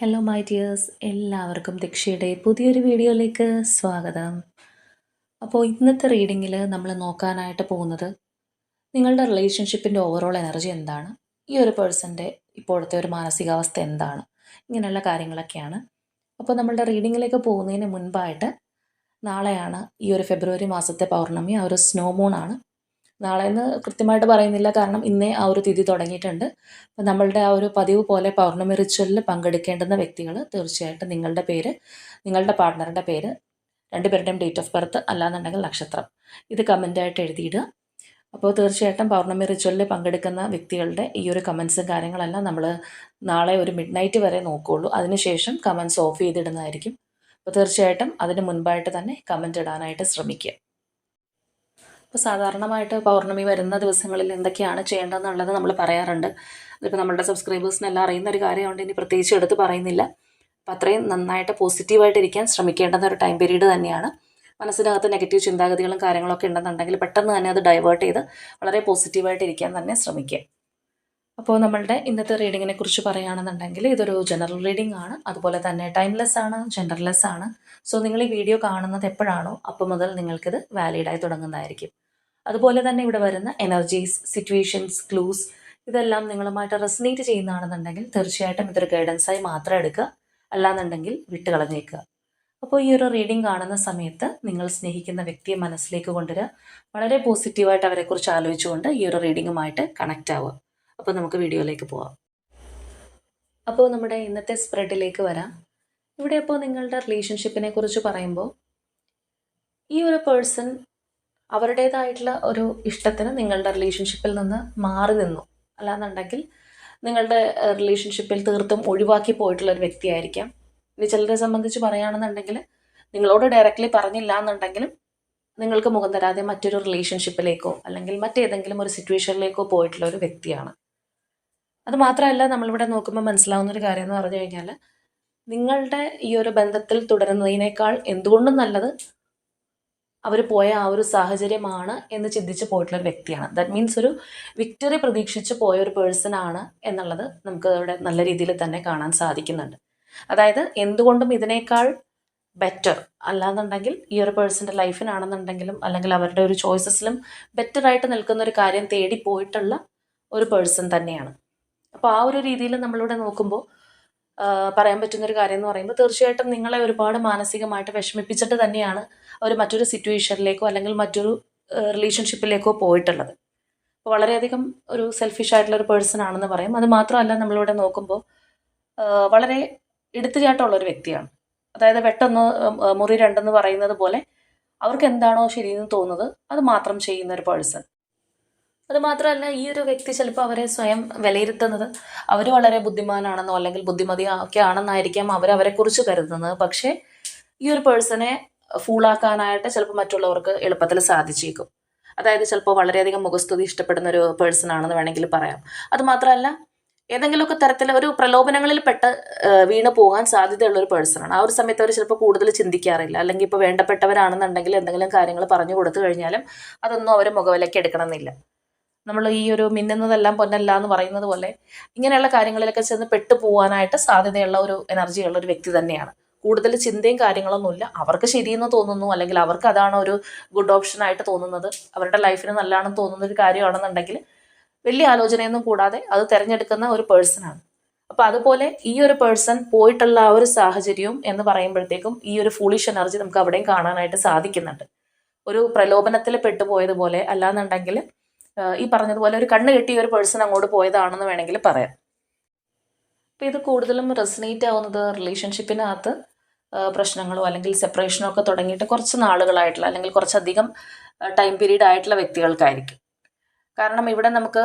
Hello my dears എല്ലാവർക്കും ദീക്ഷയുടെ പുതിയൊരു വീഡിയോയിലേക്ക് സ്വാഗതം. അപ്പോൾ ഇന്നത്തെ റീഡിങ്ങിൽ നമ്മൾ നോക്കാനായിട്ട് പോകുന്നത് നിങ്ങളുടെ റിലേഷൻഷിപ്പിന്റെ ഓവറോൾ എനർജി എന്താണ്? ഈ ഒരു പേഴ്സന്റെ ഇപ്പോഴത്തെ ഒരു മാനസികാവസ്ഥ എന്താണ്? ഇങ്ങനെയുള്ള കാര്യങ്ങളൊക്കെയാണ്. അപ്പോൾ നമ്മളുടെ റീഡിങ്ങിലേക്ക് പോകുന്നതിന് മുൻപായിട്ട് നാളെയാണ് ഈ ഒരു ഫെബ്രുവരി മാസത്തെ പൗർണമി. ആ ഒരു സ്നോ മൂണാണ് നാളെ എന്ന് കൃത്യമായിട്ട് പറയുന്നില്ല. കാരണം ഇന്നേ ആ ഒരു തിഥി തുടങ്ങിയിട്ടുണ്ട്. അപ്പം നമ്മളുടെ ആ ഒരു പതിവ് പോലെ പൗർണമി റിച്വലിൽ പങ്കെടുക്കേണ്ടുന്ന വ്യക്തികൾ തീർച്ചയായിട്ടും നിങ്ങളുടെ പേര് നിങ്ങളുടെ പാർട്ട്ണറിന്റെ പേര് രണ്ടുപേരുടെയും ഡേറ്റ് ഓഫ് ബർത്ത് അല്ലാന്നുണ്ടെങ്കിൽ നക്ഷത്രം. ഇത് കമന്റായിട്ട് എഴുതിയിടുക. അപ്പോൾ തീർച്ചയായിട്ടും പൗർണമി റിച്വലിൽ പങ്കെടുക്കുന്ന വ്യക്തികളുടെ ഈ ഒരു കമൻസും കാര്യങ്ങളെല്ലാം നമ്മൾ നാളെ ഒരു മിഡ് നൈറ്റ് വരെ നോക്കുകയുള്ളൂ അതിനുശേഷം കമൻസ് ഓഫ് ചെയ്തിടുന്നതായിരിക്കും. അപ്പോൾ തീർച്ചയായിട്ടും അതിന് മുൻപായിട്ട് തന്നെ കമന്റ് ഇടാനായിട്ട് ശ്രമിക്കുക. ഇപ്പോൾ സാധാരണമായിട്ട് പൗർണമി വരുന്ന ദിവസങ്ങളിൽ എന്തൊക്കെയാണ് ചെയ്യേണ്ടതെന്നുള്ളത് നമ്മൾ പറയാറുണ്ട്. അതിപ്പോൾ നമ്മുടെ സബ്സ്ക്രൈബേഴ്സിനെല്ലാം അറിയുന്ന ഒരു കാര്യമുണ്ട് ഇനി പ്രത്യേകിച്ച് എടുത്ത് പറയുന്നില്ല. അപ്പോൾ അത്രയും നന്നായിട്ട് പോസിറ്റീവായിട്ട് ഇരിക്കാൻ ശ്രമിക്കേണ്ടുന്ന ഒരു ടൈം പീരീഡ് തന്നെയാണ്. മനസ്സിനകത്ത് നെഗറ്റീവ് ചിന്താഗതികളും കാര്യങ്ങളൊക്കെ ഉണ്ടെന്നുണ്ടെങ്കിൽ പെട്ടെന്ന് തന്നെ അത് ഡൈവേർട്ട് ചെയ്ത് വളരെ പോസിറ്റീവായിട്ട് ഇരിക്കാൻ തന്നെ ശ്രമിക്കുക. അപ്പോൾ നമ്മളുടെ ഇന്നത്തെ റീഡിങ്ങിനെ കുറിച്ച് പറയുകയാണെന്നുണ്ടെങ്കിൽ ഇതൊരു ജനറൽ റീഡിംഗ് ആണ്. അതുപോലെ തന്നെ ടൈംലെസ് ആണ് ജെൻഡർലെസ് ആണ്. സോ നിങ്ങൾ ഈ വീഡിയോ കാണുന്നത് എപ്പോഴാണോ അപ്പോൾ മുതൽ നിങ്ങൾക്കിത് വാലിഡായി തുടങ്ങുന്നതായിരിക്കും. അതുപോലെ തന്നെ ഇവിടെ വരുന്ന എനർജീസ് സിറ്റുവേഷൻസ് ക്ലൂസ് ഇതെല്ലാം നിങ്ങളുമായിട്ട് റെസിനേറ്റ് ചെയ്യുന്നതാണെന്നുണ്ടെങ്കിൽ തീർച്ചയായിട്ടും ഇതൊരു ഗൈഡൻസായി മാത്രം എടുക്കുക. അല്ലാന്നുണ്ടെങ്കിൽ വിട്ട് കളഞ്ഞേക്കുക അപ്പോൾ ഈ ഒരു റീഡിംഗ് കാണുന്ന സമയത്ത് നിങ്ങൾ സ്നേഹിക്കുന്ന വ്യക്തിയെ മനസ്സിലേക്ക് കൊണ്ടുവരിക. വളരെ പോസിറ്റീവായിട്ട് അവരെക്കുറിച്ച് ആലോചിച്ചുകൊണ്ട് ഈ ഒരു റീഡിങ്ങുമായിട്ട് കണക്റ്റ് ആവുക. അപ്പോൾ നമുക്ക് വീഡിയോയിലേക്ക് പോവാം. അപ്പോൾ നമ്മുടെ ഇന്നത്തെ സ്പ്രെഡിലേക്ക് വരാം. ഇവിടെ അപ്പോൾ നിങ്ങളുടെ റിലേഷൻഷിപ്പിനെ കുറിച്ച് പറയുമ്പോൾ ഈ ഒരു പേഴ്സൺ അവരുടേതായിട്ടുള്ള ഒരു ഇഷ്ടത്തിന് നിങ്ങളുടെ റിലേഷൻഷിപ്പിൽ നിന്ന് മാറി നിന്നു. അല്ലാന്നുണ്ടെങ്കിൽ നിങ്ങളുടെ റിലേഷൻഷിപ്പിൽ തീർത്തും ഒഴിവാക്കി പോയിട്ടുള്ള ഒരു വ്യക്തിയായിരിക്കാം. ഇനി ചിലരെ സംബന്ധിച്ച് പറയുകയാണെന്നുണ്ടെങ്കിൽ നിങ്ങളോട് ഡയറക്റ്റ്ലി പറഞ്ഞില്ല എന്നുണ്ടെങ്കിലും നിങ്ങൾക്ക് മുഖം തരാതെ മറ്റൊരു റിലേഷൻഷിപ്പിലേക്കോ അല്ലെങ്കിൽ മറ്റേതെങ്കിലും ഒരു സിറ്റുവേഷനിലേക്കോ പോയിട്ടുള്ള ഒരു വ്യക്തിയാണ്. അത് മാത്രമല്ല നമ്മളിവിടെ നോക്കുമ്പോൾ മനസ്സിലാവുന്ന ഒരു കാര്യം എന്ന് പറഞ്ഞു കഴിഞ്ഞാൽ നിങ്ങളുടെ ഈ ഒരു ബന്ധത്തിൽ തുടരുന്നതിനേക്കാൾ എന്തുകൊണ്ടും നല്ലത് അവർ പോയ ആ ഒരു സാഹചര്യമാണ് എന്ന് ചിന്തിച്ച് പോയിട്ടുള്ള ഒരു വ്യക്തിയാണ്. ദാറ്റ് മീൻസ് ഒരു വിക്ടറി പ്രതീക്ഷിച്ച് പോയ ഒരു പേഴ്സൺ ആണ് എന്നുള്ളത് നമുക്ക് ഇവിടെ നല്ല രീതിയിൽ തന്നെ കാണാൻ സാധിക്കുന്നുണ്ട്. അതായത് എന്തുകൊണ്ടും ഇതിനേക്കാൾ ബെറ്റർ അല്ലാന്നുണ്ടെങ്കിൽ ഈ ഒരു പേഴ്സന്റെ ലൈഫിനാണെന്നുണ്ടെങ്കിലും അല്ലെങ്കിൽ അവരുടെ ഒരു ചോയ്സസിലും ബെറ്ററായിട്ട് നിൽക്കുന്ന ഒരു കാര്യം തേടി പോയിട്ടുള്ള ഒരു പേഴ്സൺ തന്നെയാണ്. അപ്പോൾ ആ ഒരു രീതിയിൽ നമ്മളിവിടെ നോക്കുമ്പോൾ പറയാൻ പറ്റുന്ന ഒരു കാര്യം എന്ന് പറയുമ്പോൾ തീർച്ചയായിട്ടും നിങ്ങളെ ഒരുപാട് മാനസികമായിട്ട് വിഷമിപ്പിച്ചിട്ട് തന്നെയാണ് അവർ മറ്റൊരു സിറ്റുവേഷനിലേക്കോ അല്ലെങ്കിൽ മറ്റൊരു റിലേഷൻഷിപ്പിലേക്കോ പോയിട്ടുള്ളത്. അപ്പോൾ വളരെയധികം ഒരു സെൽഫിഷ് ആയിട്ടുള്ള ഒരു പേഴ്സൺ ആണെന്ന് പറയും. അത് മാത്രമല്ല നമ്മളിവിടെ നോക്കുമ്പോൾ വളരെ എടുത്തുചാട്ടമുള്ള ഒരു വ്യക്തിയാണ്. അതായത് പെട്ടെന്ന് മുറി രണ്ടെന്ന് പറയുന്നത് പോലെ അവർക്ക് എന്താണോ ശരിയെന്ന് തോന്നുന്നത് അത് മാത്രം ചെയ്യുന്ന ഒരു പേഴ്സൺ. അത് മാത്രമല്ല ഈ ഒരു വ്യക്തി ചിലപ്പോൾ അവരെ സ്വയം വിലയിരുത്തുന്നത് അവർ വളരെ ബുദ്ധിമാനാണെന്നോ അല്ലെങ്കിൽ ബുദ്ധിമതി ഒക്കെ ആണെന്നായിരിക്കാം അവരവരെക്കുറിച്ച് കരുതുന്നത്. പക്ഷേ ഈ ഒരു പേഴ്സണെ ഫൂളാക്കാനായിട്ട് ചിലപ്പോൾ മറ്റുള്ളവർക്ക് എളുപ്പത്തിൽ സാധിച്ചേക്കും. അതായത് ചിലപ്പോൾ വളരെയധികം മുഖസ്തുതി ഇഷ്ടപ്പെടുന്ന ഒരു പേഴ്സൺ ആണെന്ന് വേണമെങ്കിൽ പറയാം. അതുമാത്രമല്ല ഏതെങ്കിലുമൊക്കെ തരത്തിൽ ഒരു പ്രലോഭനങ്ങളിൽ പെട്ട് വീണ് പോകാൻ സാധ്യതയുള്ള ഒരു പേഴ്സണാണ് ആ ഒരു സമയത്ത് അവർ ചിലപ്പോൾ കൂടുതൽ ചിന്തിക്കാറില്ല. അല്ലെങ്കിൽ ഇപ്പോൾ വേണ്ടപ്പെട്ടവരാണെന്നുണ്ടെങ്കിൽ എന്തെങ്കിലും കാര്യങ്ങൾ പറഞ്ഞു കൊടുത്തു കഴിഞ്ഞാലും അതൊന്നും അവർ മുഖവിലയ്ക്ക് എടുക്കണമെന്നില്ല. നമ്മൾ ഈ ഒരു മിന്നുന്നതെല്ലാം പൊന്നല്ല എന്ന് പറയുന്നത് പോലെ ഇങ്ങനെയുള്ള കാര്യങ്ങളിലൊക്കെ ചെന്ന് പെട്ടു പോകാനായിട്ട് സാധ്യതയുള്ള ഒരു എനർജിയുള്ള ഒരു വ്യക്തി തന്നെയാണ്. കൂടുതൽ ചിന്തയും കാര്യങ്ങളൊന്നുമില്ല അവർക്ക് ശരിയെന്ന് തോന്നുന്നു അല്ലെങ്കിൽ അവർക്ക് അതാണ് ഒരു ഗുഡ് ഓപ്ഷൻ ആയിട്ട് തോന്നുന്നത്. അവരുടെ ലൈഫിന് നല്ലതാണെന്ന് തോന്നുന്ന ഒരു കാര്യമാണെന്നുണ്ടെങ്കിൽ വലിയ ആലോചനയൊന്നും കൂടാതെ അത് തിരഞ്ഞെടുക്കുന്ന ഒരു പേഴ്സണാണ് അപ്പോൾ അതുപോലെ ഈ ഒരു പേഴ്സൺ പോയിട്ടുള്ള ആ ഒരു സാഹചര്യവും എന്ന് പറയുമ്പോഴത്തേക്കും ഈ ഒരു ഫൂളിഷ് എനർജി നമുക്ക് അവിടെയും കാണാനായിട്ട് സാധിക്കുന്നുണ്ട്. ഒരു പ്രലോഭനത്തിൽ പെട്ടുപോയതുപോലെ അല്ലാന്നുണ്ടെങ്കിൽ ഈ പറഞ്ഞതുപോലെ ഒരു കണ്ണ് കെട്ടിയ ഒരു പേഴ്സൺ അങ്ങോട്ട് പോയതാണെന്ന് വേണമെങ്കിൽ പറയാം. അപ്പോൾ ഇത് കൂടുതലും റെസിനേറ്റ് ആവുന്നത് റിലേഷൻഷിപ്പിനകത്ത് പ്രശ്നങ്ങളോ അല്ലെങ്കിൽ സെപ്പറേഷനോ ഒക്കെ തുടങ്ങിയിട്ട് കുറച്ച് നാളുകളായിട്ടുള്ള അല്ലെങ്കിൽ കുറച്ചധികം ടൈം പീരീഡ് ആയിട്ടുള്ള വ്യക്തികൾക്കായിരിക്കും. കാരണം ഇവിടെ നമുക്ക്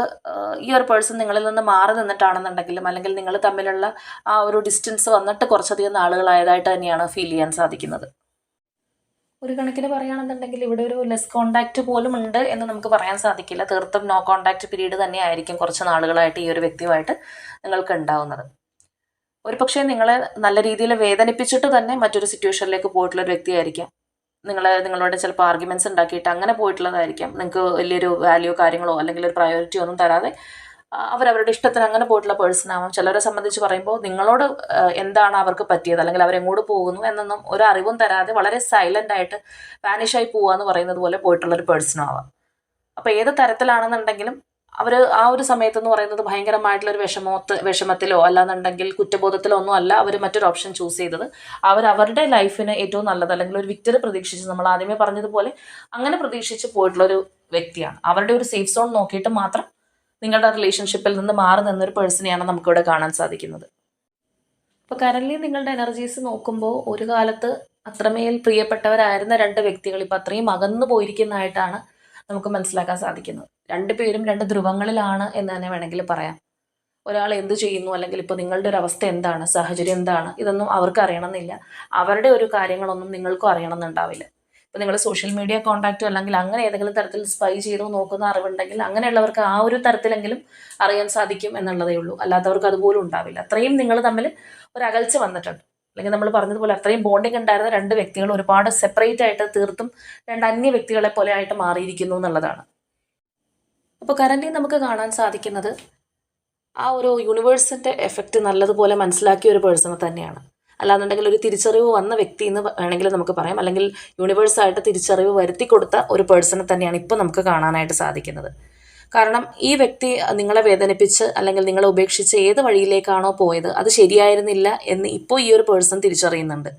ഈ ഒരു പേഴ്സൺ നിങ്ങളിൽ നിന്ന് മാറി നിന്നിട്ടാണെന്നുണ്ടെങ്കിലും അല്ലെങ്കിൽ നിങ്ങൾ തമ്മിലുള്ള ആ ഒരു ഡിസ്റ്റൻസ് വന്നിട്ട് കുറച്ചധികം നാളുകളായതായിട്ട് തന്നെയാണ് ഫീൽ ചെയ്യാൻ സാധിക്കുന്നത്. ഒരു കണക്കിന് പറയുകയാണെന്നുണ്ടെങ്കിൽ ഇവിടെ ഒരു ലെസ് കോണ്ടാക്റ്റ് പോലും ഉണ്ട് എന്ന് നമുക്ക് പറയാൻ സാധിക്കില്ല. തീർത്തും നോ കോണ്ടാക്റ്റ് പീരീഡ് തന്നെ ആയിരിക്കും കുറച്ച് നാളുകളായിട്ട് ഈ ഒരു വ്യക്തിയുമായിട്ട് നിങ്ങൾക്ക് ഉണ്ടാവുന്നത്. ഒരു പക്ഷേ നിങ്ങളെ നല്ല രീതിയിൽ വേദനിപ്പിച്ചിട്ട് തന്നെ മറ്റൊരു സിറ്റുവേഷനിലേക്ക് പോയിട്ടുള്ള ഒരു വ്യക്തിയായിരിക്കാം. നിങ്ങളെ നിങ്ങളോട് ചിലപ്പോൾ ആർഗ്യുമെന്റ്സ് ഉണ്ടാക്കിയിട്ട് അങ്ങനെ പോയിട്ടുള്ളതായിരിക്കാം. നിങ്ങൾക്ക് വലിയൊരു വാല്യൂ കാര്യങ്ങളോ അല്ലെങ്കിൽ ഒരു പ്രയോറിറ്റി ഒന്നും തരാതെ അവരവരുടെ ഇഷ്ടത്തിന് അങ്ങനെ പോയിട്ടുള്ള പേഴ്സൺ ആവാം. ചിലരെ സംബന്ധിച്ച് പറയുമ്പോൾ നിങ്ങളോട് എന്താണ് അവർക്ക് പറ്റിയത്? അല്ലെങ്കിൽ അവരെങ്ങോട്ട് പോകുന്നു എന്നൊന്നും ഒരു അറിവും തരാതെ വളരെ സൈലന്റ് ആയിട്ട് വാനിഷായി പോവുക എന്ന് പറയുന്നത് പോലെ പോയിട്ടുള്ള ഒരു പേഴ്സണും ആവാം. അപ്പോൾ ഏത് തരത്തിലാണെന്നുണ്ടെങ്കിലും അവർ ആ ഒരു സമയത്ത് എന്ന് പറയുന്നത് ഭയങ്കരമായിട്ടുള്ള ഒരു വിഷമത്ത് വിഷമത്തിലോ അല്ലാന്നുണ്ടെങ്കിൽ കുറ്റബോധത്തിലോ ഒന്നും അല്ല അവർ മറ്റൊരു ഓപ്ഷൻ ചൂസ് ചെയ്തത്. അവർ അവരുടെ ലൈഫിന് ഏറ്റവും നല്ലത് അല്ലെങ്കിൽ ഒരു വിക്ടറി പ്രതീക്ഷിച്ച് നമ്മൾ ആദ്യമേ പറഞ്ഞതുപോലെ അങ്ങനെ പ്രതീക്ഷിച്ച് പോയിട്ടുള്ള ഒരു വ്യക്തിയാണ്. അവരുടെ ഒരു സേഫ് സോൺ നോക്കിയിട്ട് മാത്രം നിങ്ങളുടെ റിലേഷൻഷിപ്പിൽ നിന്ന് മാറി നിന്നൊരു പേഴ്സണെയാണ് നമുക്കിവിടെ കാണാൻ സാധിക്കുന്നത്. അപ്പോൾ കറൻലി നിങ്ങളുടെ എനർജീസ് നോക്കുമ്പോൾ ഒരു കാലത്ത് അത്രമേൽ പ്രിയപ്പെട്ടവരായിരുന്ന രണ്ട് വ്യക്തികൾ ഇപ്പം അത്രയും അകന്നു പോയിരിക്കുന്നതായിട്ടാണ് നമുക്ക് മനസ്സിലാക്കാൻ സാധിക്കുന്നത്. രണ്ടുപേരും രണ്ട് ധ്രുവങ്ങളിലാണ് എന്ന് തന്നെ വേണമെങ്കിൽ പറയാം. ഒരാൾ എന്ത് ചെയ്യുന്നു? അല്ലെങ്കിൽ ഇപ്പോൾ നിങ്ങളുടെ ഒരു അവസ്ഥ എന്താണ്? സാഹചര്യം എന്താണ്? ഇതൊന്നും അവർക്ക് അറിയണമെന്നില്ല. അവരുടെ ഒരു കാര്യങ്ങളൊന്നും നിങ്ങൾക്കും അറിയണമെന്നുണ്ടാവില്ല. ഇപ്പോൾ നിങ്ങൾ സോഷ്യൽ മീഡിയ കോൺടാക്റ്റോ അല്ലെങ്കിൽ അങ്ങനെ ഏതെങ്കിലും തരത്തിൽ സ്പൈ ചെയ്തോ നോക്കുന്ന അറിവുണ്ടെങ്കിൽ അങ്ങനെയുള്ളവർക്ക് ആ ഒരു തരത്തിലെങ്കിലും അറിയാൻ സാധിക്കും എന്നുള്ളതേ ഉള്ളൂ. അല്ലാത്തവർക്ക് അതുപോലും ഉണ്ടാവില്ല. അത്രയും നിങ്ങൾ തമ്മിൽ ഒരു അകൽച്ച വന്നിട്ടുണ്ട്. അല്ലെങ്കിൽ നമ്മൾ പറഞ്ഞതുപോലെ അത്രയും ബോണ്ടിങ് ഉണ്ടായിരുന്ന രണ്ട് വ്യക്തികൾ ഒരുപാട് സെപ്പറേറ്റ് ആയിട്ട് തീർത്തും രണ്ട് അന്യ വ്യക്തികളെ പോലെ ആയിട്ട് മാറിയിരിക്കുന്നു എന്നുള്ളതാണ്. അപ്പോൾ കറന്റ് നമുക്ക് കാണാൻ സാധിക്കുന്നത് ആ ഒരു യൂണിവേഴ്സിന്റെ എഫക്റ്റ് നല്ലതുപോലെ മനസ്സിലാക്കിയ ഒരു പേഴ്സണെ തന്നെയാണ്. അല്ലാന്നുണ്ടെങ്കിൽ ഒരു തിരിച്ചറിവ് വന്ന വ്യക്തി എന്ന് വേണമെങ്കിൽ നമുക്ക് പറയാം. അല്ലെങ്കിൽ യൂണിവേഴ്സായിട്ട് തിരിച്ചറിവ് വരുത്തി കൊടുത്ത ഒരു പേഴ്സണെ തന്നെയാണ് ഇപ്പോൾ നമുക്ക് കാണാനായിട്ട് സാധിക്കുന്നത്. കാരണം ഈ വ്യക്തി നിങ്ങളെ വേദനിപ്പിച്ച് അല്ലെങ്കിൽ നിങ്ങളെ ഉപേക്ഷിച്ച് ഏത് വഴിയിലേക്കാണോ പോയത് അത് ശരിയായിരുന്നില്ല എന്ന് ഇപ്പോൾ ഈ ഒരു പേഴ്സൺ തിരിച്ചറിയുന്നുണ്ട്.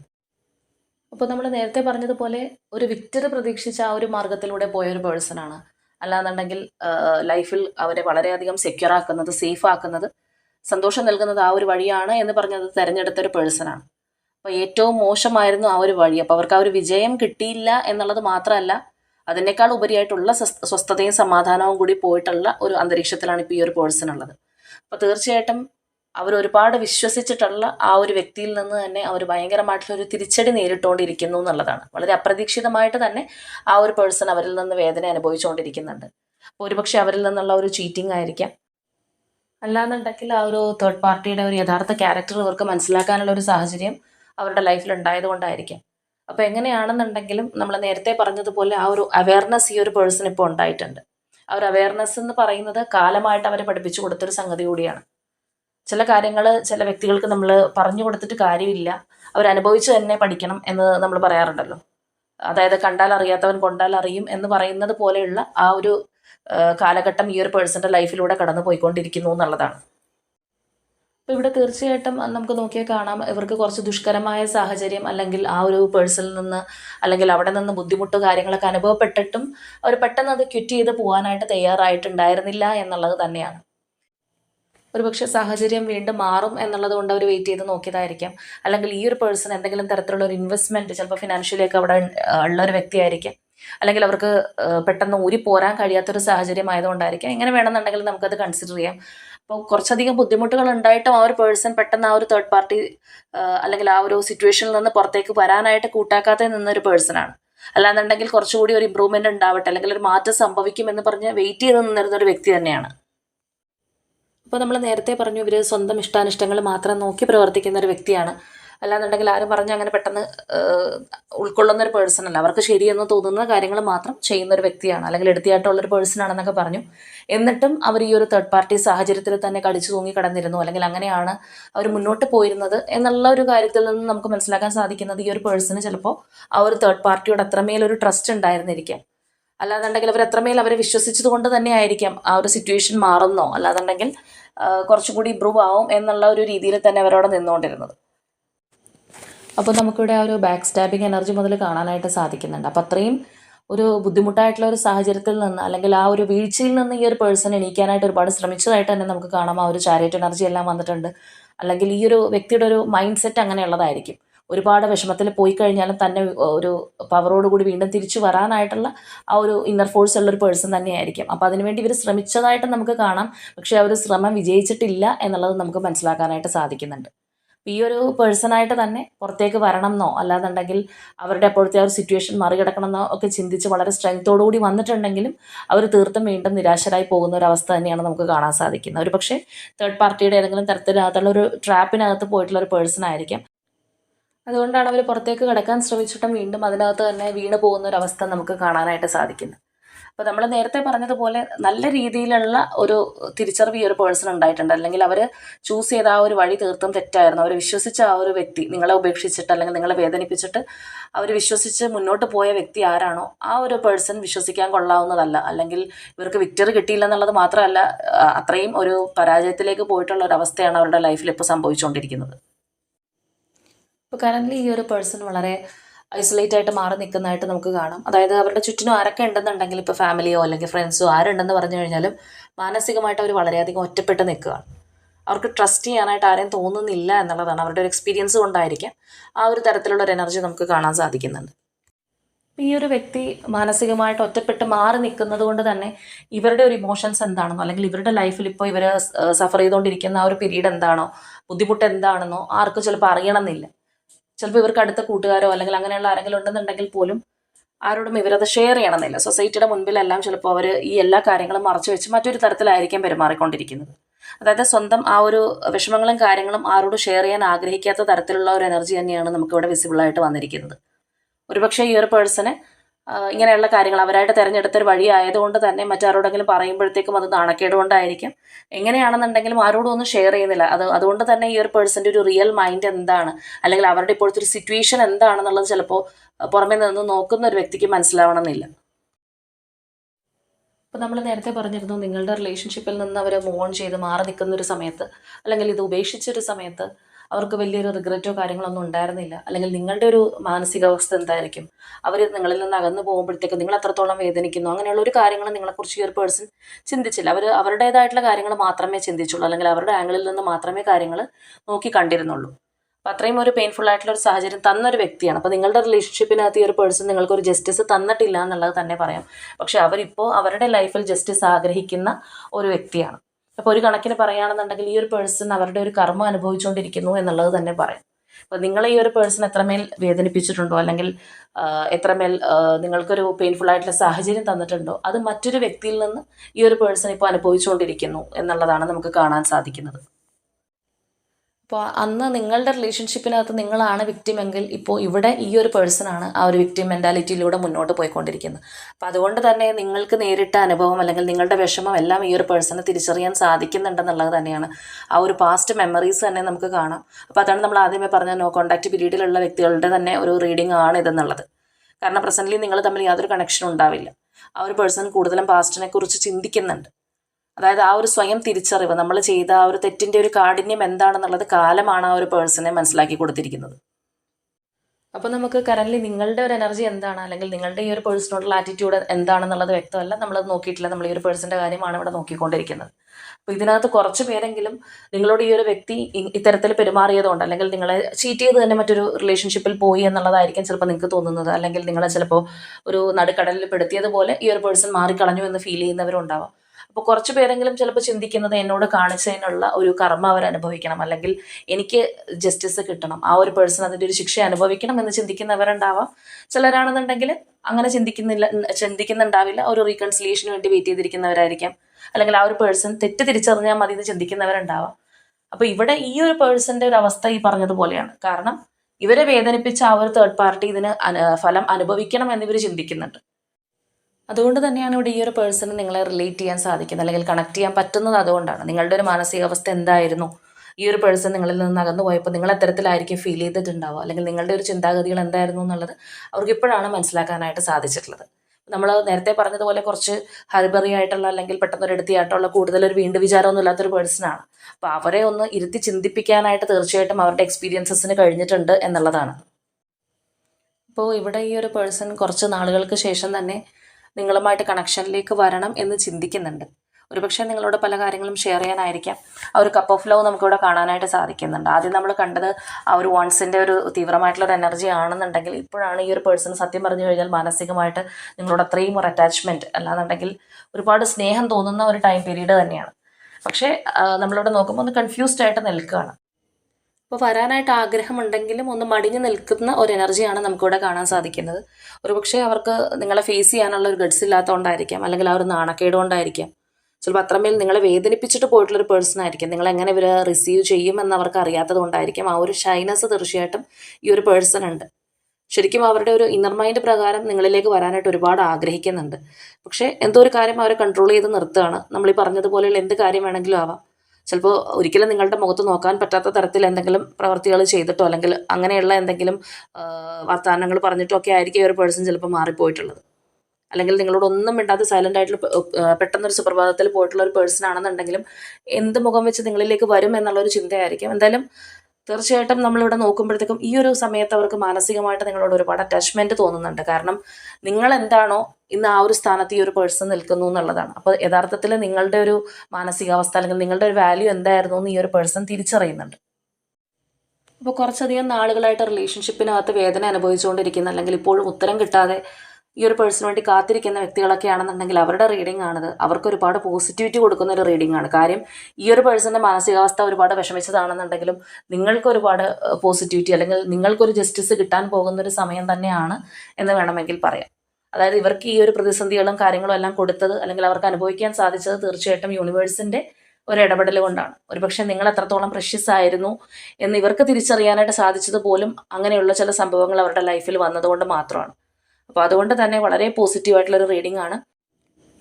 അപ്പോൾ നമ്മൾ നേരത്തെ പറഞ്ഞതുപോലെ ഒരു വിക്ടറി പ്രതീക്ഷിച്ച ആ ഒരു മാർഗത്തിലൂടെ പോയ ഒരു പേഴ്സണാണ് അല്ലാന്നുണ്ടെങ്കിൽ ലൈഫിൽ അവരെ വളരെയധികം സെക്യൂർ ആക്കുന്നത് സേഫ് ആക്കുന്നത് സന്തോഷം നൽകുന്നത് ആ ഒരു വഴിയാണ് എന്ന് പറഞ്ഞത് തിരഞ്ഞെടുത്ത ഒരു പേഴ്സണാണ് അപ്പോൾ ഏറ്റവും മോശമായിരുന്നു ആ ഒരു വഴി. അപ്പോൾ അവർക്ക് ആ ഒരു വിജയം കിട്ടിയില്ല എന്നുള്ളത് മാത്രമല്ല അതിനേക്കാൾ ഉപരിയായിട്ടുള്ള സ്വസ്ഥ- സ്വസ്ഥതയും സമാധാനവും കൂടി പോയിട്ടുള്ള ഒരു അന്തരീക്ഷത്തിലാണ് ഇപ്പോൾ ഈ ഒരു പേഴ്സൺ ഉള്ളത്. അപ്പോൾ തീർച്ചയായിട്ടും അവർ ഒരുപാട് വിശ്വസിച്ചിട്ടുള്ള ആ ഒരു വ്യക്തിയിൽ നിന്ന് തന്നെ അവർ ഭയങ്കരമായിട്ടുള്ള ഒരു തിരിച്ചടി നേരിട്ടുകൊണ്ടിരിക്കുന്നു എന്നുള്ളതാണ്. വളരെ അപ്രതീക്ഷിതമായിട്ട് തന്നെ ആ ഒരു പേഴ്സൺ അവരിൽ നിന്ന് വേദന അനുഭവിച്ചുകൊണ്ടിരിക്കുന്നുണ്ട് അപ്പോൾ ഒരുപക്ഷെ അവരിൽ നിന്നുള്ള ഒരു ചീറ്റിംഗ് ആയിരിക്കാം. അല്ലാന്നുണ്ടെങ്കിൽ ആ ഒരു തേർഡ് പാർട്ടിയുടെ ഒരു യഥാർത്ഥ ക്യാരക്ടർ ഇവർക്ക് മനസ്സിലാക്കാനുള്ള ഒരു സാഹചര്യം അവരുടെ ലൈഫിൽ ഉണ്ടായത് കൊണ്ടായിരിക്കാം. അപ്പോൾ എങ്ങനെയാണെന്നുണ്ടെങ്കിലും നമ്മൾ നേരത്തെ പറഞ്ഞതുപോലെ ആ ഒരു അവയർനെസ് ഈ ഒരു പേഴ്സൺ ഇപ്പോൾ ഉണ്ടായിട്ടുണ്ട്. ആ ഒരു അവയർനെസ് എന്ന് പറയുന്നത് കാലമായിട്ട് അവരെ പഠിപ്പിച്ചു കൊടുത്തൊരു സംഗതി കൂടിയാണ്. ചില കാര്യങ്ങൾ ചില വ്യക്തികൾക്ക് നമ്മൾ പറഞ്ഞു കൊടുത്തിട്ട് കാര്യമില്ല. അവരനുഭവിച്ച് തന്നെ പഠിക്കണം എന്ന് നമ്മൾ പറയാറുണ്ടല്ലോ. അതായത് കണ്ടാൽ അറിയാത്തവൻ കൊണ്ടാൽ അറിയും എന്ന് പറയുന്നത് പോലെയുള്ള ആ ഒരു കാലഘട്ടം ഈ ഒരു പേഴ്സന്റെ ലൈഫിലൂടെ കടന്നു പോയിക്കൊണ്ടിരിക്കുന്നു എന്നുള്ളതാണ്. അപ്പോൾ ഇവിടെ തീർച്ചയായിട്ടും നമുക്ക് നോക്കിയാൽ കാണാം ഇവർക്ക് കുറച്ച് ദുഷ്കരമായ സാഹചര്യം അല്ലെങ്കിൽ ആ ഒരു പേഴ്സണിൽ നിന്ന് അല്ലെങ്കിൽ അവിടെ നിന്ന് ബുദ്ധിമുട്ട് കാര്യങ്ങളൊക്കെ അനുഭവപ്പെട്ടിട്ടും അവർ പെട്ടെന്ന് അത് ക്വിറ്റ് ചെയ്ത് പോകാനായിട്ട് തയ്യാറായിട്ടുണ്ടായിരുന്നില്ല എന്നുള്ളത് തന്നെയാണ്. ഒരുപക്ഷെ സാഹചര്യം വീണ്ടും മാറും എന്നുള്ളത് കൊണ്ട് അവർ വെയിറ്റ് ചെയ്ത് നോക്കിയതായിരിക്കാം. അല്ലെങ്കിൽ ഈ ഒരു പേഴ്സൺ എന്തെങ്കിലും തരത്തിലുള്ള ഒരു ഇൻവെസ്റ്റ്മെന്റ് ചിലപ്പോൾ ഫിനാൻഷ്യലിയൊക്കെ അവിടെ ഉള്ള ഒരു വ്യക്തിയായിരിക്കാം. അല്ലെങ്കിൽ അവർക്ക് പെട്ടെന്ന് ഊരി പോരാൻ കഴിയാത്തൊരു സാഹചര്യം ആയതുകൊണ്ടായിരിക്കാം. എങ്ങനെ വേണമെന്നുണ്ടെങ്കിൽ നമുക്കത് കൺസിഡർ ചെയ്യാം. അപ്പോൾ കുറച്ചധികം ബുദ്ധിമുട്ടുകൾ ഉണ്ടായിട്ടും ആ ഒരു പേഴ്സൺ പെട്ടെന്ന് ആ ഒരു തേർഡ് പാർട്ടി അല്ലെങ്കിൽ ആ ഒരു സിറ്റുവേഷനിൽ നിന്ന് പുറത്തേക്ക് വരാനായിട്ട് കൂട്ടാക്കാതെ നിന്നൊരു പേഴ്സണാണ് അല്ലാന്നുണ്ടെങ്കിൽ കുറച്ചുകൂടി ഒരു ഇമ്പ്രൂവ്മെന്റ് ഉണ്ടാവട്ടെ അല്ലെങ്കിൽ ഒരു മാറ്റം സംഭവിക്കും എന്ന് പറഞ്ഞ് വെയിറ്റ് ചെയ്ത് നിന്നിരുന്ന ഒരു വ്യക്തി തന്നെയാണ്. അപ്പോൾ നമ്മൾ നേരത്തെ പറഞ്ഞു ഇവർ സ്വന്തം ഇഷ്ടാനിഷ്ടങ്ങൾ മാത്രം നോക്കി പ്രവർത്തിക്കുന്ന ഒരു വ്യക്തിയാണ്. അല്ലാന്നുണ്ടെങ്കിൽ ആരും പറഞ്ഞ് അങ്ങനെ പെട്ടെന്ന് ഉൾക്കൊള്ളുന്ന ഒരു പേഴ്സൺ അല്ല. അവർക്ക് ശരിയെന്ന് തോന്നുന്ന കാര്യങ്ങൾ മാത്രം ചെയ്യുന്ന ഒരു വ്യക്തിയാണ്. അല്ലെങ്കിൽ എടുത്തിയായിട്ടുള്ള ഒരു പേഴ്സൺ ആണെന്നൊക്കെ പറഞ്ഞു. എന്നിട്ടും അവർ ഈ ഒരു തേർഡ് പാർട്ടി സാഹചര്യത്തിൽ തന്നെ കടിച്ചു തൂങ്ങി കടന്നിരുന്നു. അല്ലെങ്കിൽ അങ്ങനെയാണ് അവർ മുന്നോട്ട് പോയിരുന്നത് എന്നുള്ള ഒരു കാര്യത്തിൽ നിന്ന് നമുക്ക് മനസ്സിലാക്കാൻ സാധിക്കുന്നത് ഈ ഒരു പേഴ്സണ് ചിലപ്പോൾ ആ ഒരു തേർഡ് പാർട്ടിയോട് അത്രമേൽ ഒരു ട്രസ്റ്റ് ഉണ്ടായിരുന്നിരിക്കാം. അല്ലാന്നുണ്ടെങ്കിൽ അവർ എത്രമേൽ അവരെ വിശ്വസിച്ചത് കൊണ്ട് തന്നെ ആയിരിക്കാം ആ ഒരു സിറ്റുവേഷൻ മാറുന്നോ. അല്ലാന്നുണ്ടെങ്കിൽ കുറച്ചുകൂടി കുറച്ചും കൂടി ഇമ്പ്രൂവ് ആവും എന്നുള്ള ഒരു രീതിയിൽ തന്നെ അവരവിടെ നിന്നുകൊണ്ടിരുന്നത്. അപ്പോൾ നമുക്കിവിടെ ആ ഒരു ബാക്ക് സ്റ്റാബിങ് എനർജി മുതൽ കാണാനായിട്ട് സാധിക്കുന്നുണ്ട്. അപ്പോൾ അത്രയും ഒരു ബുദ്ധിമുട്ടായിട്ടുള്ള ഒരു സാഹചര്യത്തിൽ നിന്ന് അല്ലെങ്കിൽ ആ ഒരു വീഴ്ചയിൽ നിന്ന് ഈ ഒരു പേഴ്സൺ എണീക്കാനായിട്ട് ഒരുപാട് ശ്രമിച്ചതായിട്ട് തന്നെ നമുക്ക് കാണാം. ആ ഒരു ചാരിയറ്റ് എനർജി എല്ലാം വന്നിട്ടുണ്ട്. അല്ലെങ്കിൽ ഈ ഒരു വ്യക്തിയുടെ ഒരു മൈൻഡ് സെറ്റ് അങ്ങനെയുള്ളതായിരിക്കും. ഒരുപാട് വിഷമത്തിൽ പോയി കഴിഞ്ഞാലും തന്നെ ഒരു പവറോട് കൂടി വീണ്ടും തിരിച്ചു വരാനായിട്ടുള്ള ആ ഒരു ഇന്നർ ഫോഴ്സ് ഉള്ള ഒരു പേഴ്സൺ തന്നെയായിരിക്കും. അപ്പോൾ അതിനുവേണ്ടി ഇവർ ശ്രമിച്ചതായിട്ട് നമുക്ക് കാണാം. പക്ഷേ ആ ഒരു ശ്രമം വിജയിച്ചിട്ടില്ല എന്നുള്ളത് നമുക്ക് മനസ്സിലാക്കാനായിട്ട് സാധിക്കുന്നുണ്ട്. ഈ ഒരു പേഴ്സണായിട്ട് തന്നെ പുറത്തേക്ക് വരണം എന്നോ അല്ലാന്നുണ്ടെങ്കിൽ അവരുടെ അപ്പോഴത്തെ ആ ഒരു സിറ്റുവേഷൻ മറികടക്കണം എന്നോ ഒക്കെ ചിന്തിച്ച് വളരെ സ്ട്രെങ്ത്തോടു കൂടി വന്നിട്ടുണ്ടെങ്കിലും അവർ തീർത്തും വീണ്ടും നിരാശരായി പോകുന്ന ഒരു അവസ്ഥ തന്നെയാണ് നമുക്ക് കാണാൻ സാധിക്കുന്നത്. ഒരു പക്ഷേ തേർഡ് പാർട്ടിയുടെ ഏതെങ്കിലും തരത്തിനകത്തുള്ള ഒരു ട്രാപ്പിനകത്ത് പോയിട്ടുള്ള ഒരു പേഴ്സൺ ആയിരിക്കാം. അതുകൊണ്ടാണ് അവർ പുറത്തേക്ക് കിടക്കാൻ ശ്രമിച്ചിട്ടും വീണ്ടും അതിനകത്ത് തന്നെ വീണ് പോകുന്ന ഒരു അവസ്ഥ നമുക്ക് കാണാനായിട്ട് സാധിക്കുന്നത്. അപ്പോൾ നമ്മൾ നേരത്തെ പറഞ്ഞതുപോലെ നല്ല രീതിയിലുള്ള ഒരു തിരിച്ചറിവ് ഈ ഒരു പേഴ്സൺ ഉണ്ടായിട്ടുണ്ട്. അല്ലെങ്കിൽ അവർ ചൂസ് ചെയ്ത ആ ഒരു വഴി തീർത്തും തെറ്റായിരുന്നു. അവർ വിശ്വസിച്ച ആ ഒരു വ്യക്തി നിങ്ങളെ ഉപേക്ഷിച്ചിട്ട് അല്ലെങ്കിൽ നിങ്ങളെ വേദനിപ്പിച്ചിട്ട് അവർ വിശ്വസിച്ച് മുന്നോട്ട് പോയ വ്യക്തി ആരാണോ ആ ഒരു പേഴ്സൺ വിശ്വസിക്കാൻ കൊള്ളാവുന്നതല്ല. അല്ലെങ്കിൽ ഇവർക്ക് വിക്ടറി കിട്ടിയില്ല എന്നുള്ളത് മാത്രമല്ല അത്രയും ഒരു പരാജയത്തിലേക്ക് പോയിട്ടുള്ള ഒരു അവസ്ഥയാണ് അവരുടെ ലൈഫിൽ ഇപ്പോൾ സംഭവിച്ചുകൊണ്ടിരിക്കുന്നത്. ഇപ്പോൾ കറന്റ് ഈ ഒരു പേഴ്സൺ വളരെ ഐസൊലേറ്റ് ആയിട്ട് മാറി നിൽക്കുന്നതായിട്ട് നമുക്ക് കാണാം. അതായത് അവരുടെ ചുറ്റിനും ആരൊക്കെ ഉണ്ടെന്നുണ്ടെങ്കിൽ ഇപ്പോൾ ഫാമിലിയോ അല്ലെങ്കിൽ ഫ്രണ്ട്സോ ആരുണ്ടെന്ന് പറഞ്ഞു കഴിഞ്ഞാലും മാനസികമായിട്ട് അവർ വളരെയധികം ഒറ്റപ്പെട്ട് നിൽക്കുകയാണ്. അവർക്ക് ട്രസ്റ്റ് ചെയ്യാനായിട്ട് ആരെയും തോന്നുന്നില്ല എന്നുള്ളതാണ് അവരുടെ ഒരു എക്സ്പീരിയൻസ് കൊണ്ടായിരിക്കാം ആ ഒരു തരത്തിലുള്ള ഒരു എനർജി നമുക്ക് കാണാൻ സാധിക്കുന്നുണ്ട്. ഈ ഒരു വ്യക്തി മാനസികമായിട്ട് ഒറ്റപ്പെട്ട് മാറി നിൽക്കുന്നത് കൊണ്ട് തന്നെ ഇവരുടെ ഒരു ഇമോഷൻസ് എന്താണെന്നോ അല്ലെങ്കിൽ ഇവരുടെ ലൈഫിൽ ഇപ്പോൾ ഇവർ സഫർ ചെയ്തുകൊണ്ടിരിക്കുന്ന ആ ഒരു പീരീഡ് എന്താണോ ബുദ്ധിമുട്ട് എന്താണെന്നോ ആർക്കും ചിലപ്പോൾ അറിയണമെന്നില്ല. ചിലപ്പോൾ ഇവർക്ക് അടുത്ത കൂട്ടുകാരോ അല്ലെങ്കിൽ അങ്ങനെയുള്ള ആരെങ്കിലും ഉണ്ടെന്നുണ്ടെങ്കിൽ പോലും ആരോടും ഇവരത് ഷെയർ ചെയ്യണമെന്നില്ല. സൊസൈറ്റിയുടെ മുൻപിലെല്ലാം ചിലപ്പോൾ അവർ ഈ എല്ലാ കാര്യങ്ങളും മറച്ചു വെച്ച് മറ്റൊരു തരത്തിലായിരിക്കും പെരുമാറിക്കൊണ്ടിരിക്കുന്നത്. അതായത് സ്വന്തം ആ ഒരു വിഷമങ്ങളും കാര്യങ്ങളും ആരോടും ഷെയർ ചെയ്യാൻ ആഗ്രഹിക്കാത്ത തരത്തിലുള്ള ഒരു എനർജി തന്നെയാണ് നമുക്കിവിടെ വിസിബിളായിട്ട് വന്നിരിക്കുന്നത്. ഒരുപക്ഷെ ഈ ഒരു പേഴ്സണ് ഇങ്ങനെയുള്ള കാര്യങ്ങൾ അവരായിട്ട് തിരഞ്ഞെടുത്ത ഒരു വഴി ആയതുകൊണ്ട് തന്നെ മറ്റാരോടെങ്കിലും പറയുമ്പോഴത്തേക്കും അത് നാണക്കേട് കൊണ്ടായിരിക്കും. എങ്ങനെയാണെന്നുണ്ടെങ്കിലും ആരോടും ഒന്നും ഷെയർ ചെയ്യുന്നില്ല. അത് അതുകൊണ്ട് തന്നെ ഈ ഒരു പേഴ്സന്റെ ഒരു റിയൽ മൈൻഡ് എന്താണ്? അല്ലെങ്കിൽ അവരുടെ ഇപ്പോഴത്തെ ഒരു സിറ്റുവേഷൻ എന്താണെന്നുള്ളത് ചിലപ്പോൾ പുറമേ നിന്ന് നോക്കുന്ന ഒരു വ്യക്തിക്ക് മനസ്സിലാവണമെന്നില്ല. ഇപ്പോൾ നമ്മൾ നേരത്തെ പറഞ്ഞിരുന്നു നിങ്ങളുടെ റിലേഷൻഷിപ്പിൽ നിന്ന് അവർ മൂവ് ഓൺ ചെയ്ത് മാറി നിൽക്കുന്ന ഒരു സമയത്ത് അല്ലെങ്കിൽ ഇത് ഉപേക്ഷിച്ചൊരു സമയത്ത് അവർക്ക് വലിയൊരു റിഗ്രറ്റോ കാര്യങ്ങളൊന്നും ഉണ്ടായിരുന്നില്ല. അല്ലെങ്കിൽ നിങ്ങളുടെ ഒരു മാനസികാവസ്ഥ എന്തായിരിക്കും? അവർ നിങ്ങളിൽ നിന്ന് അകന്നു പോകുമ്പോഴത്തേക്ക് നിങ്ങൾ എത്രത്തോളം വേദനിക്കുന്നു? അങ്ങനെയുള്ള ഒരു കാര്യങ്ങളും നിങ്ങളെക്കുറിച്ച് ഈ ഒരു പേഴ്സൺ ചിന്തിച്ചില്ല. അവർ അവരുടേതായിട്ടുള്ള കാര്യങ്ങൾ മാത്രമേ ചിന്തിച്ചുള്ളൂ. അല്ലെങ്കിൽ അവരുടെ ആംഗിളിൽ നിന്ന് മാത്രമേ കാര്യങ്ങൾ നോക്കി കണ്ടിരുന്നുള്ളൂ. അപ്പം അത്രയും ഒരു പെയിൻഫുൾ ആയിട്ടുള്ള ഒരു സാഹചര്യം തന്ന ഒരു വ്യക്തിയാണ്. അപ്പോൾ നിങ്ങളുടെ റിലേഷൻഷിപ്പിനകത്ത് ഈ ഒരു പേഴ്സൺ നിങ്ങൾക്കൊരു ജസ്റ്റിസ് തന്നിട്ടില്ല എന്നുള്ളത് തന്നെ പറയാം. പക്ഷെ അവരിപ്പോൾ അവരുടെ ലൈഫിൽ ജസ്റ്റിസ് ആഗ്രഹിക്കുന്ന ഒരു വ്യക്തിയാണ്. അപ്പോൾ ഒരു കണക്കിന് പറയുകയാണെന്നുണ്ടെങ്കിൽ ഈ ഒരു പേഴ്സൺ അവരുടെ ഒരു കർമ്മം അനുഭവിച്ചുകൊണ്ടിരിക്കുന്നു എന്നുള്ളത് തന്നെ പറയാം. അപ്പോൾ നിങ്ങളെ ഈ ഒരു പേഴ്സൺ എത്രമേൽ വേദനിപ്പിച്ചിട്ടുണ്ടോ? അല്ലെങ്കിൽ എത്രമേൽ നിങ്ങൾക്കൊരു പെയിൻഫുൾ ആയിട്ടുള്ള സാഹചര്യം തന്നിട്ടുണ്ടോ? അത് മറ്റൊരു വ്യക്തിയിൽ നിന്ന് ഈ ഒരു പേഴ്സൺ ഇപ്പോൾ അനുഭവിച്ചുകൊണ്ടിരിക്കുന്നു എന്നുള്ളതാണ് നമുക്ക് കാണാൻ സാധിക്കുന്നത്. അപ്പോൾ അന്ന് നിങ്ങളുടെ റിലേഷൻഷിപ്പിനകത്ത് നിങ്ങളാണ് വിക്റ്റിം എങ്കിൽ ഇപ്പോൾ ഇവിടെ ഈ ഒരു പേഴ്സണാണ് ആ ഒരു വിക്റ്റിം മെന്റാലിറ്റിയിലൂടെ മുന്നോട്ട് പോയിക്കൊണ്ടിരിക്കുന്നത്. അപ്പോൾ അതുകൊണ്ട് തന്നെ നിങ്ങൾക്ക് നേരിട്ട അനുഭവം അല്ലെങ്കിൽ നിങ്ങളുടെ വിഷമം എല്ലാം ഈ ഒരു പേഴ്സണെ തിരിച്ചറിയാൻ സാധിക്കുന്നുണ്ടെന്നുള്ളത് തന്നെയാണ്. ആ ഒരു പാസ്റ്റ് മെമ്മറീസ് തന്നെ നമുക്ക് കാണാം. അപ്പോൾ അതാണ് നമ്മൾ ആദ്യമേ പറഞ്ഞ നോ കോൺടാക്ട് പീരീഡിലുള്ള വ്യക്തികളുടെ തന്നെ ഒരു റീഡിംഗ് ആണ് ഇതെന്നുള്ളത്. കാരണം പ്രസന്റ്ലി നിങ്ങൾ തമ്മിൽ യാതൊരു കണക്ഷനും ഉണ്ടാവില്ല. ആ ഒരു പേഴ്സൺ കൂടുതലും പാസ്റ്റിനെ കുറിച്ച് ചിന്തിക്കുന്നുണ്ട്. അതായത് ആ ഒരു സ്വയം തിരിച്ചറിവ് നമ്മൾ ചെയ്ത ആ ഒരു തെറ്റിന്റെ ഒരു കാഠിന്യം എന്താണെന്നുള്ളത് കാലമാണ് ആ ഒരു പേഴ്സണെ മനസ്സിലാക്കി കൊടുത്തിരിക്കുന്നത്. അപ്പോൾ നമുക്ക് കറന്റ് നിങ്ങളുടെ ഒരു എനർജി എന്താണ്? അല്ലെങ്കിൽ നിങ്ങളുടെ ഈ ഒരു പേഴ്സണോടുള്ള ആറ്റിറ്റ്യൂഡ് എന്താണെന്നുള്ളത് വ്യക്തമല്ല. നമ്മളത് നോക്കിയിട്ടില്ല. നമ്മൾ ഈ ഒരു പേഴ്സന്റെ കാര്യമാണ് ഇവിടെ നോക്കിക്കൊണ്ടിരിക്കുന്നത്. അപ്പോൾ ഇതിനകത്ത് കുറച്ച് പേരെങ്കിലും നിങ്ങളോട് ഈ ഒരു വ്യക്തി ഇത്തരത്തിൽ പെരുമാറിയതുകൊണ്ട് അല്ലെങ്കിൽ നിങ്ങളെ ചീറ്റ് ചെയ്ത് തന്നെ മറ്റൊരു റിലേഷൻഷിപ്പിൽ പോയി എന്നുള്ളതായിരിക്കും ചിലപ്പോൾ നിങ്ങൾക്ക് തോന്നുന്നത്. അല്ലെങ്കിൽ നിങ്ങളെ ചിലപ്പോൾ ഒരു നടുക്കടലിൽ പെടുത്തിയതുപോലെ ഈ ഒരു പേഴ്സൺ മാറിക്കളഞ്ഞു എന്ന് ഫീൽ ചെയ്യുന്നവരുണ്ടാവാം. അപ്പോൾ കുറച്ച് പേരെങ്കിലും ചിലപ്പോൾ ചിന്തിക്കുന്നത് എന്നോട് കാണിച്ചതിനുള്ള ഒരു കർമ്മ അവർ അനുഭവിക്കണം. അല്ലെങ്കിൽ എനിക്ക് ജസ്റ്റിസ് കിട്ടണം. ആ ഒരു പേഴ്സൺ അതിന്റെ ഒരു ശിക്ഷ അനുഭവിക്കണം എന്ന് ചിന്തിക്കുന്നവരുണ്ടാവാം. ചിലരാണെന്നുണ്ടെങ്കിൽ അങ്ങനെ ചിന്തിക്കുന്നില്ല ചിന്തിക്കുന്നുണ്ടാവില്ല. ഒരു റീകൺസിലിയേഷന് വേണ്ടി വെയിറ്റ് ചെയ്തിരിക്കുന്നവരായിരിക്കാം. അല്ലെങ്കിൽ ആ ഒരു പേഴ്സൺ തെറ്റ് തിരിച്ചറിഞ്ഞാൽ മതി എന്ന് ചിന്തിക്കുന്നവരുണ്ടാവാം. അപ്പോൾ ഇവിടെ ഈ ഒരു പേഴ്സന്റെ ഒരു അവസ്ഥ ഈ പറഞ്ഞതുപോലെയാണ്. കാരണം ഇവരെ വേദനിപ്പിച്ച ആ ഒരു തേർഡ് പാർട്ടി ഇതിന് ഫലം അനുഭവിക്കണം എന്നിവർ ചിന്തിക്കുന്നുണ്ട്. അതുകൊണ്ട് തന്നെയാണ് ഇവിടെ ഈ ഒരു പേഴ്സണ് നിങ്ങളെ റിലേറ്റ് ചെയ്യാൻ സാധിക്കുന്നത് അല്ലെങ്കിൽ കണക്ട് ചെയ്യാൻ പറ്റുന്നത് അതുകൊണ്ടാണ്. നിങ്ങളുടെ ഒരു മാനസികാവസ്ഥ എന്തായിരുന്നു? ഈ ഒരു പേഴ്സൺ നിങ്ങളിൽ നിന്ന് അകന്നു പോയപ്പോൾ നിങ്ങൾ അത്തരത്തിലായിരിക്കും ഫീൽ ചെയ്തിട്ടുണ്ടാവുക അല്ലെങ്കിൽ നിങ്ങളുടെ ഒരു ചിന്താഗതികൾ എന്തായിരുന്നു എന്നുള്ളത് അവർക്ക് ഇപ്പോഴാണ് മനസ്സിലാക്കാനായിട്ട് സാധിച്ചിട്ടുള്ളത്. നമ്മൾ നേരത്തെ പറഞ്ഞതുപോലെ കുറച്ച് ഹരിബറി ആയിട്ടുള്ള അല്ലെങ്കിൽ പെട്ടെന്ന് ഒരു എടുത്തിയായിട്ടുള്ള കൂടുതൽ ഒരു വീണ്ടും വിചാരമൊന്നും ഇല്ലാത്തൊരു പേഴ്സണാണ് അപ്പോൾ അവരെ ഒന്ന് ഇരുത്തി ചിന്തിപ്പിക്കാനായിട്ട് തീർച്ചയായിട്ടും അവരുടെ എക്സ്പീരിയൻസസിന് കഴിഞ്ഞിട്ടുണ്ട് എന്നുള്ളതാണ്. അപ്പോൾ ഇവിടെ ഈ ഒരു പേഴ്സൺ കുറച്ച് നാളുകൾക്ക് ശേഷം തന്നെ നിങ്ങളുമായിട്ട് കണക്ഷനിലേക്ക് വരണം എന്ന് ചിന്തിക്കുന്നുണ്ട്. ഒരുപക്ഷെ നിങ്ങളോട് പല കാര്യങ്ങളും ഷെയർ ചെയ്യാനായിരിക്കാം. ആ ഒരു കപ്പ് ഓഫ് ലവ് നമുക്കിവിടെ കാണാനായിട്ട് സാധിക്കുന്നുണ്ട്. ആദ്യം നമ്മൾ കണ്ടത് ആ ഒരു വൺസിന്റെ ഒരു തീവ്രമായിട്ടുള്ള ഒരു എനർജി ആണെന്നുണ്ടെങ്കിൽ ഇപ്പോഴാണ് ഈ ഒരു പേഴ്സൺ സത്യം പറഞ്ഞു കഴിഞ്ഞാൽ മാനസികമായിട്ട് നിങ്ങളോട് അത്രയും ഒരു അറ്റാച്ച്മെന്റ് അല്ലാന്നുണ്ടെങ്കിൽ ഒരുപാട് സ്നേഹം തോന്നുന്ന ഒരു ടൈം പീരീഡ് തന്നെയാണ്. പക്ഷേ നമ്മളിവിടെ നോക്കുമ്പോൾ ഒന്ന് കൺഫ്യൂസ്ഡ് ആയിട്ട് നിൽക്കുകയാണ്. അപ്പോൾ വരാനായിട്ട് ആഗ്രഹമുണ്ടെങ്കിലും ഒന്ന് മടിഞ്ഞു നിൽക്കുന്ന ഒരു എനർജിയാണ് നമുക്കിവിടെ കാണാൻ സാധിക്കുന്നത്. ഒരുപക്ഷെ അവർക്ക് നിങ്ങളെ ഫേസ് ചെയ്യാനുള്ള ഒരു ഗഡ്സ് ഇല്ലാത്തതുകൊണ്ടായിരിക്കാം അല്ലെങ്കിൽ ആ ഒരു നാണക്കേട് കൊണ്ടായിരിക്കാം. ചിലപ്പോൾ അത്രമേൽ നിങ്ങളെ വേദനിപ്പിച്ചിട്ട് പോയിട്ടുള്ളൊരു പേഴ്സൺ ആയിരിക്കും. നിങ്ങൾ എങ്ങനെ ഇവർ റിസീവ് ചെയ്യുമെന്ന് അവർക്ക് അറിയാത്തത് കൊണ്ടായിരിക്കും ആ ഒരു ഷൈനസ് തീർച്ചയായിട്ടും ഈ ഒരു പേഴ്സൺ ഉണ്ട്. ശരിക്കും അവരുടെ ഒരു ഇന്നർ മൈൻഡ് പ്രകാരം നിങ്ങളിലേക്ക് വരാനായിട്ട് ഒരുപാട് ആഗ്രഹിക്കുന്നുണ്ട്. പക്ഷേ എന്തോ ഒരു കാര്യം അവരെ കൺട്രോൾ ചെയ്ത് നിർത്തുകയാണ്. നമ്മൾ ഈ പറഞ്ഞതുപോലെയുള്ള എന്ത് കാര്യം വേണമെങ്കിലും ആവാം. ചിലപ്പോൾ ഒരിക്കലും നിങ്ങളുടെ മുഖത്ത് നോക്കാൻ പറ്റാത്ത തരത്തിൽ എന്തെങ്കിലും പ്രവർത്തികൾ ചെയ്തിട്ടോ അല്ലെങ്കിൽ അങ്ങനെയുള്ള എന്തെങ്കിലും വർത്തമാനങ്ങൾ പറഞ്ഞിട്ടോ ഒക്കെ ആയിരിക്കും ഒരു പേഴ്സൺ ചിലപ്പോൾ മാറിപ്പോയിട്ടുള്ളത്. അല്ലെങ്കിൽ നിങ്ങളോട് ഒന്നും മിണ്ടാതെ സൈലന്റ് ആയിട്ടുള്ള പെട്ടെന്നൊരു സുപ്രഭാതത്തിൽ പോയിട്ടുള്ള ഒരു പേഴ്സൺ ആണെന്നുണ്ടെങ്കിലും എന്ത് മുഖം വെച്ച് നിങ്ങളിലേക്ക് വരും എന്നുള്ളൊരു ചിന്തയായിരിക്കും. എന്തായാലും തീർച്ചയായിട്ടും നമ്മളിവിടെ നോക്കുമ്പോഴത്തേക്കും ഈ ഒരു സമയത്ത് അവർക്ക് മാനസികമായിട്ട് നിങ്ങളോട് ഒരുപാട് അറ്റാച്ച്മെന്റ് തോന്നുന്നുണ്ട്. കാരണം നിങ്ങൾ എന്താണോ ഇന്ന് ആ ഒരു സ്ഥാനത്ത് ഈ ഒരു പേഴ്സൺ നിൽക്കുന്നു എന്നുള്ളതാണ്. അപ്പോൾ യഥാർത്ഥത്തിൽ നിങ്ങളുടെ ഒരു മാനസികാവസ്ഥ അല്ലെങ്കിൽ നിങ്ങളുടെ ഒരു വാല്യൂ എന്തായിരുന്നു എന്ന് ഈ ഒരു പേഴ്സൺ തിരിച്ചറിയുന്നുണ്ട്. അപ്പോൾ കുറച്ചധികം നാളുകളായിട്ട് റിലേഷൻഷിപ്പിനകത്ത് വേദന അനുഭവിച്ചുകൊണ്ടിരിക്കുന്ന. അല്ലെങ്കിൽ ഇപ്പോഴും ഉത്തരം കിട്ടാതെ ഈ ഒരു പേഴ്സൺ വേണ്ടി കാത്തിരിക്കുന്ന വ്യക്തികളൊക്കെ ആണെന്നുണ്ടെങ്കിൽ അവരുടെ റീഡിംഗ് ആണിത്. അവർക്ക് ഒരുപാട് പോസിറ്റിവിറ്റി കൊടുക്കുന്ന ഒരു റീഡിംഗ് ആണ്. കാര്യം ഈ ഒരു പേഴ്സണിന്റെ മാനസികാവസ്ഥ ഒരുപാട് വിഷമിച്ചതാണെന്നുണ്ടെങ്കിലും നിങ്ങൾക്ക് ഒരുപാട് പോസിറ്റിവിറ്റി അല്ലെങ്കിൽ നിങ്ങൾക്കൊരു ജസ്റ്റിസ് കിട്ടാൻ പോകുന്ന ഒരു സമയം തന്നെയാണ് എന്ന് വേണമെങ്കിൽ പറയാം. അതായത് ഇവർക്ക് ഈ ഒരു പ്രതിസന്ധികളും കാര്യങ്ങളും എല്ലാം കൊടുത്തത് അല്ലെങ്കിൽ അവർക്ക് അനുഭവിക്കാൻ സാധിച്ചത് തീർച്ചയായിട്ടും യൂണിവേഴ്സിന്റെ ഒരു ഇടപെടൽ കൊണ്ടാണ്. ഒരുപക്ഷെ നിങ്ങൾ എത്രത്തോളം പ്രഷ്യസ് ആയിരുന്നു എന്ന് ഇവർക്ക് തിരിച്ചറിയാനായിട്ട് സാധിച്ചത് പോലും അങ്ങനെയുള്ള ചില സംഭവങ്ങൾ അവരുടെ ലൈഫിൽ വന്നതുകൊണ്ട് മാത്രമാണ്. അപ്പോൾ അതുകൊണ്ട് തന്നെ വളരെ പോസിറ്റീവായിട്ടുള്ളൊരു റീഡിംഗ് ആണ്.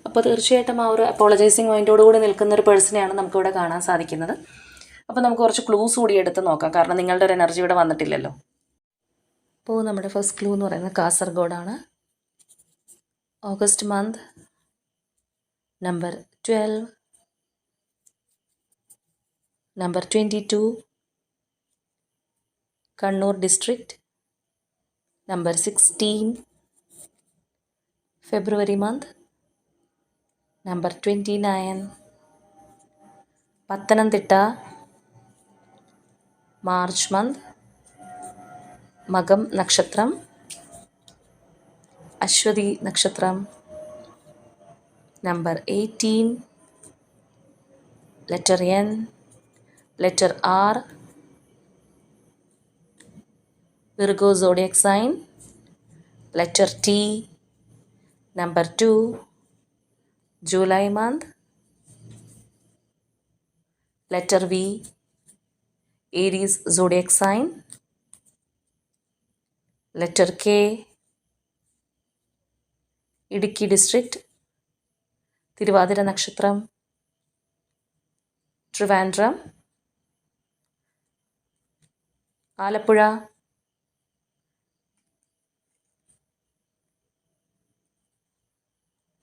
അപ്പോൾ തീർച്ചയായിട്ടും ആ ഒരു അപ്പോളജൈസിങ് മൈൻഡോടുകൂടി നിൽക്കുന്ന ഒരു പേഴ്സണെയാണ് നമുക്കിവിടെ കാണാൻ സാധിക്കുന്നത്. അപ്പോൾ നമുക്ക് കുറച്ച് ക്ലൂസ് കൂടി എടുത്ത് നോക്കാം. കാരണം നിങ്ങളുടെ ഒരു എനർജി ഇവിടെ വന്നിട്ടില്ലല്ലോ. അപ്പോൾ നമ്മുടെ ഫസ്റ്റ് ക്ലൂ എന്ന് പറയുന്നത് കാസർഗോഡാണ്. August month number twelve number twenty two Kannur district number sixteen February month. Number 29. Pattanandita, March month. Magam Nakshatram. Ashwadi Nakshatram. Number 18. Letter N. Letter R. Virgo zodiac sign. Letter T T number two July month letter V Aries sign. Letter K Idukki district Thiruvathira നക്ഷത്രം Trivandrum Alappuzha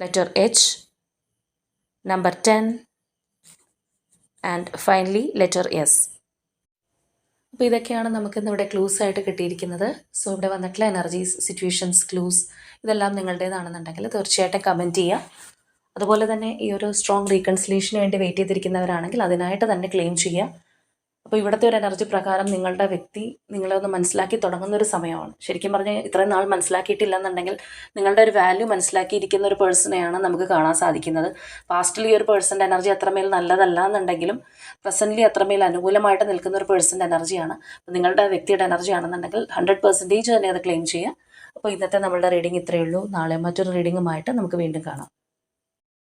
letter H number 10 and finally letter S അപ്പോൾ ഇതൊക്കെയാണ് നമുക്കിന്ന് ഇവിടെ clues ആയിട്ട് കിട്ടിയിരിക്കുന്നത്. So ഇവിടെ വന്നിട്ടുള്ള energies situations clues ഇതെല്ലാം നിങ്ങളുടേതാണെന്നുണ്ടെങ്കിൽ തീർച്ചയായിട്ടും കമന്റ് ചെയ്യുക അതുപോലെ തന്നെ ഈ ഒരു സ്ട്രോങ് റീകൺസിലേഷന് വേണ്ടി വെയിറ്റ് ചെയ്തിരിക്കുന്നവരാണെങ്കിൽ അതിനായിട്ട് തന്നെ ക്ലെയിം ചെയ്യുക അപ്പോൾ ഇവിടുത്തെ ഒരു എനർജി പ്രകാരം നിങ്ങളുടെ വ്യക്തി നിങ്ങളെ ഒന്ന് മനസ്സിലാക്കി തുടങ്ങുന്ന ഒരു സമയമാണ്. ശരിക്കും പറഞ്ഞാൽ ഇത്രയും നാൾ മനസ്സിലാക്കിയിട്ടില്ല എന്നുണ്ടെങ്കിൽ നിങ്ങളുടെ ഒരു വാല്യൂ മനസ്സിലാക്കിയിരിക്കുന്ന ഒരു പേഴ്സണെയാണ് നമുക്ക് കാണാൻ സാധിക്കുന്നത്. പാസ്റ്റിൽ ഈ ഒരു പേഴ്സന്റെ എനർജി അത്രമേൽ നല്ലതല്ല എന്നുണ്ടെങ്കിലും പ്രസന്റ്ലി അത്രമേൽ അനുകൂലമായിട്ട് നിൽക്കുന്ന ഒരു പേഴ്സന്റെ എനർജിയാണ് നിങ്ങളുടെ വ്യക്തിയുടെ എനർജി ആണെന്നുണ്ടെങ്കിൽ ഹൺഡ്രഡ് പെർസെന്റേജ് തന്നെ അത് ക്ലെയിം ചെയ്യുക. അപ്പോൾ ഇന്നത്തെ നമ്മളുടെ റീഡിംഗ് ഇത്രയേ ഉള്ളൂ. നാളെ മറ്റൊരു റീഡിങ്ങുമായിട്ട് നമുക്ക് വീണ്ടും കാണാം.